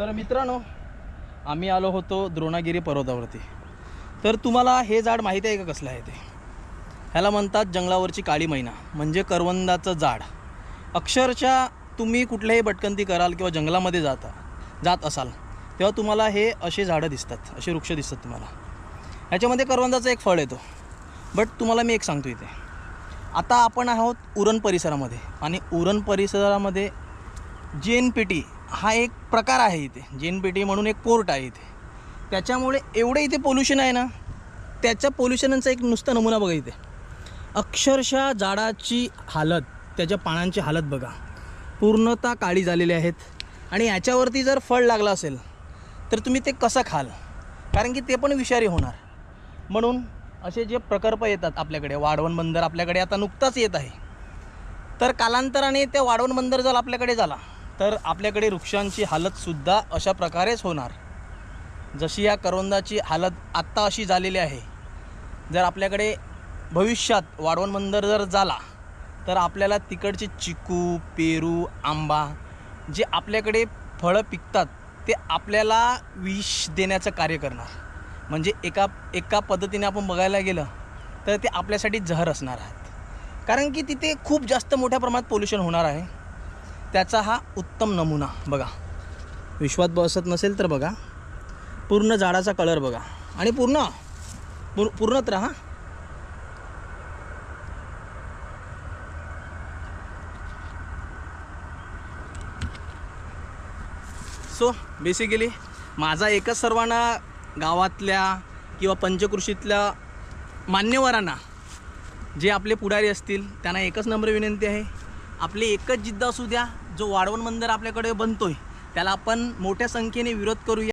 तर मित्रांनो आम्ही आलो होतो द्रोणागिरी पर्वतावरती. तर तुम्हाला हे झाड माहिती आहे का कसलं आहे ते? ह्याला म्हणतात जंगलावरची काळी मैना म्हणजे करवंदाचं झाड. अक्षरशः तुम्ही कुठल्याही भटकंती कराल किंवा जंगलामध्ये जाता जात असाल तेव्हा तुम्हाला हे असे झाडं दिसतात असे वृक्ष दिसतात तुम्हाला. ह्याच्यामध्ये करवंदाचं एक फळ येतो. बट तुम्हाला मी एक सांगतो इथे. आता आपण आहोत उरण परिसरामध्ये आणि उरण परिसरामध्ये जन पी टी हा एक प्रकार आहे इथे. जेन पेटी म्हणून एक पोर्ट आहे इथे. त्याच्यामुळे एवढं इथे पोल्युशन आहे ना त्याच्या पोल्युशनचा एक नुसता नमुना बघा इथे. अक्षरशः झाडाची हालत त्याच्या पानांची हालत बघा. पूर्णतः काळी झालेली आहेत. आणि याच्यावरती जर फळ लागलं असेल तर तुम्ही ते कसं खाल? कारण की ते पण विषारी होणार. म्हणून असे जे प्रकल्प येतात आपल्याकडे वाढवण बंदर आपल्याकडे आता नुकताच येत आहे. तर कालांतराने त्या वाढवण बंदर जर आपल्याकडे झाला तर आपल्याकडे वृक्षांची हालतसुद्धा अशा प्रकारेच होणार. जशी या करवंदाची हालत आत्ता अशी झालेली आहे. जर आपल्याकडे भविष्यात वाढवण बंदर जर झाला तर आपल्याला तिकडचे चिकू पेरू आंबा जे आपल्याकडे फळं पिकतात ते आपल्याला विष देण्याचं कार्य करणार. म्हणजे एका एका पद्धतीने आपण बघायला गेलं तर ते आपल्यासाठी जहर असणार आहेत. कारण की तिथे खूप जास्त मोठ्या प्रमाणात पोल्युशन होणार आहे. त्याचा हा उत्तम नमुना बघा. विश्वात बसत नसेल तर बघा. पूर्ण झाडाचा कलर बघा. आणि पूर्ण पूर्णत राहा. सो बेसिकली माझा एकच सर्वांना गावातल्या किंवा पंचकृषीतल्या मान्यवरांना जे आपले पुढारी असतील त्यांना एकच नम्र विनंती आहे. आपली एकच जिद्द असू द्या जो वाढवण मंदिर आपल्याकडे बनतोय त्याला आपण मोठ्या संख्येने विरोध करूया.